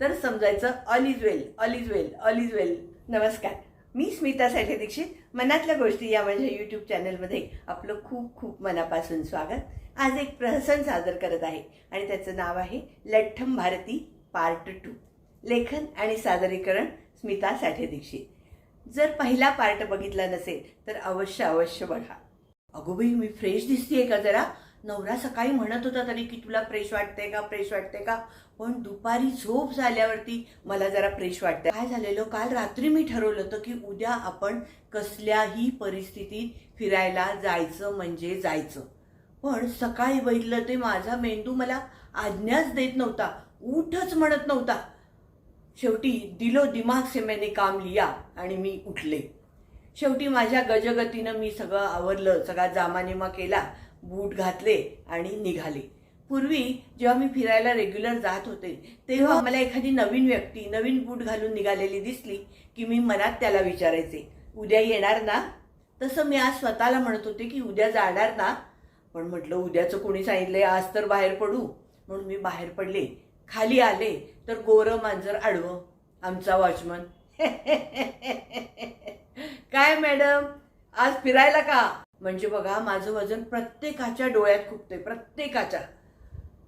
तर समजायचं all is well all is well all is well. नमस्कार. मी स्मिता साठे दीक्षित. मनातल्या गोष्टी या माझ्या यूट्यूब चॅनलमध्ये आपलं खूप खूप मनापासून स्वागत. आज एक प्रहसन सादर करत आहे आणि त्याचं नाव आहे लठ्ठम भारती पार्ट टू लेखन आणि सादरीकरण स्मिता साठे दीक्षित. जर पहिला पार्ट बघितला नसेल तर अवश्य अवश्य बघा. अगो बाई मी फ्रेश दिसतीये का जरा? नवरा सकाळी म्हणत होता तरी की तुला फ्रेश वाटते का फ्रेश वाटते का? पण दुपारी झोप झाल्यावरती मला जरा फ्रेश वाटते काय झालेलं? काल रात्री मी ठरवलं होतं की उद्या आपण कसल्याही परिस्थितीत फिरायला जायचं म्हणजे जायचं. पण सकाळी बघितलं ते माझा मेंदू मला आज्ञाच देत नव्हता उठच म्हणत नव्हता. शेवटी दिलो दिमाग से मैंने काम लिया आणि मी उठले. शेवटी माझ्या गजगतीनं मी सगळं आवरलं सगळा जामानिमा केला. बूट घातले आणि निघाले पूर्वी जेव्हा मी फिरायला रेग्युलर जात होते तेव्हा मला एखादी नवीन व्यक्ती नवीन बूट घालून निघालेली दिसली की मी मनात त्याला विचारायचे उद्या येणार ना तसं मी आज स्वतःला म्हणत होते की उद्या जाणार ना पण म्हटलं उद्याचं कोणी सांगितलंय आज तर बाहेर पडू म्हणून मी बाहेर पडले खाली आले तर गोरं मांजर आडवं आमचा वॉचमन काय मॅडम आज फिरायला का म्हणजे बघा माझं वजन प्रत्येकाच्या डोळ्यात खुपतंय प्रत्येकाच्या.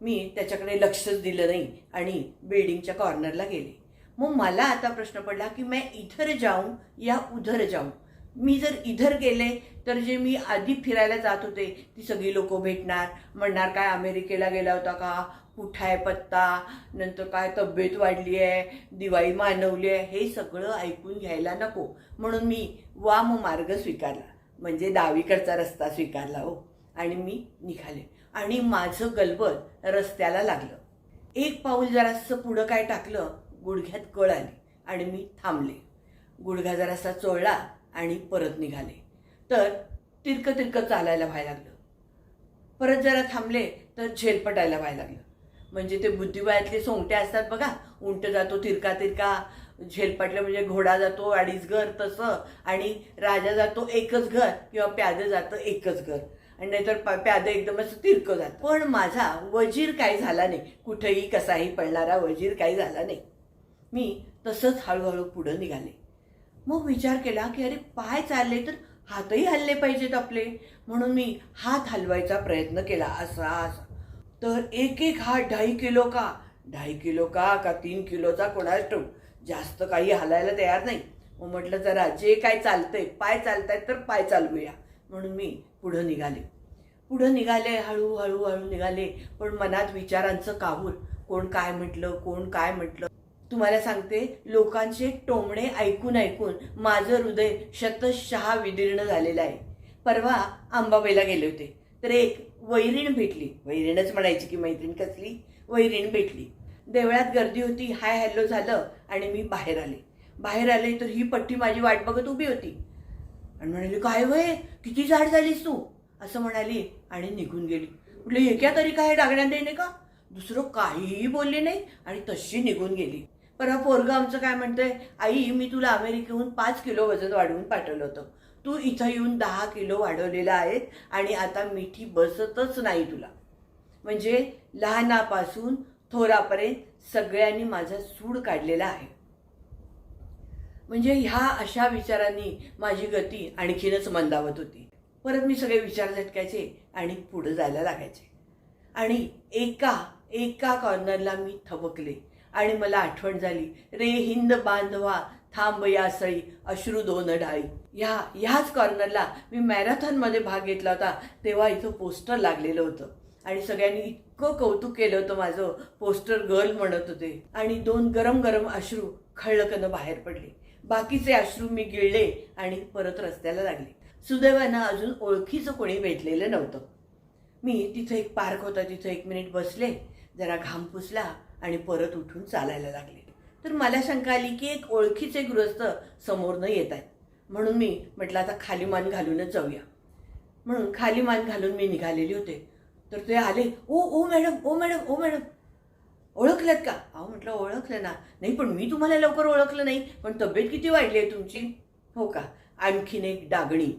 मी त्याच्याकडे लक्षच दिलं नाही आणि बिल्डिंगच्या कॉर्नरला गेले. मग मला आता प्रश्न पडला की मी इधर जाऊं या उधर जाऊं? मी जर इधर गेले तर जे मी आधी फिरायला जात होते ती सगळी लोक भेटणार. म्हणणार काय अमेरिकेला गेला होता का? कुठं आहे पत्ता? नंतर काय तब्येत वाढली आहे? दिवाळी मानवली आहे? हे सगळं ऐकून घ्यायला नको. म्हणून मी वाम मार्ग स्वीकारला. म्हणजे डावीकडचा रस्ता स्वीकारला हो. आणि मी निघाले. आणि माझं गलबत रस्त्याला लागलं. एक पाऊल जरासं पुढं काय टाकलं गुडघ्यात कळ आली आणि मी थांबले. गुडघा जरासा चोळला आणि परत निघाले. तर तिरकं तिरकं चालायला व्हायला लागलं. परत जरा थांबले तर झेलपटायला व्हायला लागलं. म्हणजे ते बुद्धिबळातले सोंगटे असतात बघा उंट जातो तिरका तिरका झेलपाटलं म्हणजे घोडा जातो अडीच घर तसं आणि राजा जातो एकच घर किंवा प्यादं जातं एकच घर. आणि नाहीतर प- प्यादं एकदमच तिरकं जातं. पण माझा वजीर काही झाला नाही. कुठेही कसाही पडणारा वजीर काही झाला नाही. मी तसंच हळूहळू पुढं निघाले. मग विचार केला की अरे पाय चालले तर हातही हल्ले पाहिजेत आपले. म्हणून मी हात हलवायचा प्रयत्न केला. असा असा. तर एक एक हात ढाई किलो का? ढाई किलो का? का तीन किलोचा? कोणाच ठेवू जास्त काही हलायला तयार नाही. मग म्हटलं जरा जे काय चालतंय पाय चालतायत तर पाय चालवूया. म्हणून मी पुढं निघाले. पुढं निघाले हळूहळू हळू हळू निघाले. पण मनात विचारांचं काहूर कोण काय म्हटलं कोण काय म्हटलं? तुम्हाला सांगते लोकांचे टोमणे ऐकून ऐकून माझं हृदय शतशहा विदीर्ण झालेलं आहे. परवा अंबाबाईला गेले होते. तर एक वैरीण भेटली. वैरीणच म्हणायची की मैत्रीण कसली? वैरीण भेटली. देवळात गर्दी होती हाय हॅलो झालं आणि मी बाहेर आले. बाहेर आले तर ही पट्टी माझी वाट बघत उभी होती. आणि म्हणाली काय वय? किती झाड झालीस तू? असं म्हणाली आणि निघून गेली. म्हटलं एका तरी काय डागण्यात देणे का? दुसरं काहीही बोलले नाही आणि तशी निघून गेली. परवा पोरगं आमचं काय म्हणतंय? आई मी तुला अमेरिकेहून पाच किलो वजन वाढवून पाठवलं होतं. तू इथं येऊन दहा किलो वाढवलेला आहेत आणि आता मिठी बसतच नाही तुला. म्हणजे लहानापासून थोरापर्यंत सगळ्यांनी माझा सूड काढलेला आहे. म्हणजे ह्या अशा विचारांनी माझी गती आणखीनच मंदावत होती. परत मी सगळे विचार झटकायचे आणि पुढे जायला लागायचे. आणि एका एका कॉर्नरला मी थबकले आणि मला आठवण झाली रे हिंद बांधवा थांब या सळी अश्रू दोन ढाळी. ह्या ह्याच कॉर्नरला मी मॅरेथॉनमध्ये भाग घेतला होता तेव्हा इथं पोस्टर लागलेलं होतं. आणि सगळ्यांनी इतकं कौतुक केलं होतं माझं. पोस्टर गर्ल म्हणत होते. आणि दोन गरम गरम अश्रू खळकनं बाहेर पडले. बाकीचे अश्रू मी गिळले आणि परत रस्त्याला लागले. सुदैवानं अजून ओळखीचं कोणी भेटलेलं नव्हतं. मी तिथं एक पार्क होता तिथं एक मिनिट बसले जरा घाम पुसला आणि परत उठून चालायला लागले. तर मला शंका आली की एक ओळखीचे गृहस्थ समोर न येत आहेत. म्हणून मी म्हटलं आता खाली मान घालूनच जाऊया. म्हणून खाली मान घालून मी निघालेले होते. तर ते आले ओ ओ मॅडम ओ मॅडम ओ मॅडम ओळखल्यात का? अहो म्हटलं ओळखलं ना. नाही पण मी तुम्हाला लवकर ओळखलं नाही पण तब्येत किती वाढली आहे तुमची? हो का आणखीन एक डागणी.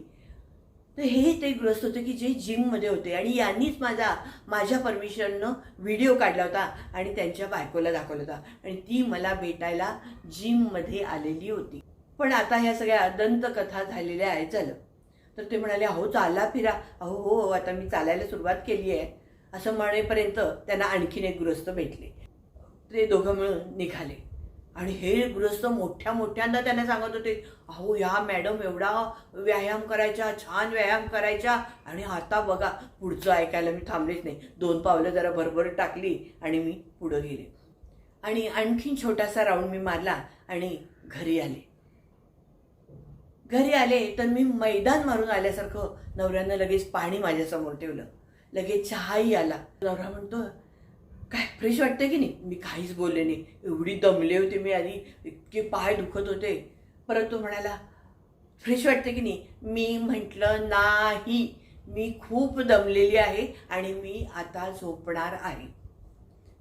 तर हे ते ग्रस्त होते की जे जिममध्ये होते आणि यांनीच माझा माझ्या परमिशननं व्हिडिओ काढला होता आणि त्यांच्या बायकोला दाखवला होता आणि ती मला भेटायला जिममध्ये आलेली होती. पण आता ह्या सगळ्या दंतकथा झालेल्या आहेत झालं तर ते म्हणाले अहो चाला फिरा. अहो हो हो आता मी चालायला सुरुवात केली आहे. असं म्हणेपर्यंत त्यांना आणखीन एक गृहस्थ भेटले. ते दोघं मिळून निघाले. आणि हे गृहस्थ मोठ्या मोठ्यांदा त्यांना सांगत होते अहो ह्या मॅडम एवढा व्यायाम करायचा छान व्यायाम करायच्या. आणि आता बघा पुढचं ऐकायला मी थांबलेच नाही. दोन पावलं जरा भरभर टाकली आणि मी पुढं गेले. आणि आणखीन छोटासा राऊंड मी मारला आणि घरी आले. घरी आले तर मी मैदान मारून आल्यासारखं नवऱ्यानं लगेच पाणी माझ्यासमोर ठेवलं. लगेच चहाही आला. नवरा म्हणतो काय फ्रेश वाटतं की नाही? मी काहीच बोलले नाही. एवढी दमले होते मी आधी. इतके पाय दुखत होते. परत तो म्हणाला फ्रेश वाटतं की नाही? मी म्हटलं नाही. मी खूप दमलेली आहे आणि मी आता झोपणार आहे.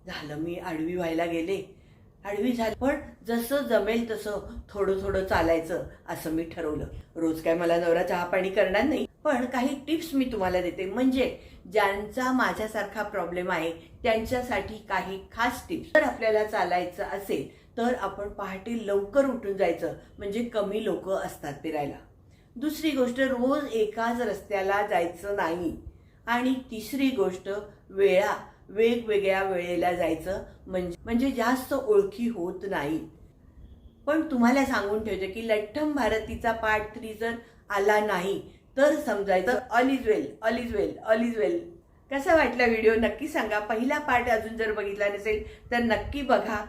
झालं. मी आडवी व्हायला गेले. आडवी झाली. पण जसं जमेल तसं थोडं थोडं चालायचं असं मी ठरवलं. रोज काय मला नवरा चहा पाणी करणार नाही. पण काही टिप्स मी तुम्हाला देते. म्हणजे ज्यांचा माझ्यासारखा प्रॉब्लेम आहे त्यांच्यासाठी काही खास टिप्स जर आपल्याला चालायचं असेल तर आपण पहाटे लवकर उठून जायचं. म्हणजे कमी लोक असतात फिरायला. दुसरी गोष्ट रोज एकाच रस्त्याला जायचं नाही. आणि तिसरी गोष्ट वेळा वेगवेगळ्या वेळेला जायचं म्हणजे म्हणजे जास्त ओळखी होत नाही. पण तुम्हाला सांगून ठेवते की लठ्ठम भारतीचा पार्ट थ्री जर आला नाही तर समजायचं all is well all is well all is well. कसा वाटला व्हिडिओ? नक्की सांगा. पहिला पार्ट अजून जर बघितला नसेल तर नक्की बघा.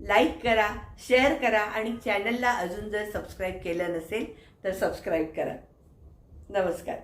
लाईक करा शेअर करा आणि चॅनलला अजून जर सबस्क्राईब केलं नसेल तर सबस्क्राईब करा. नमस्कार.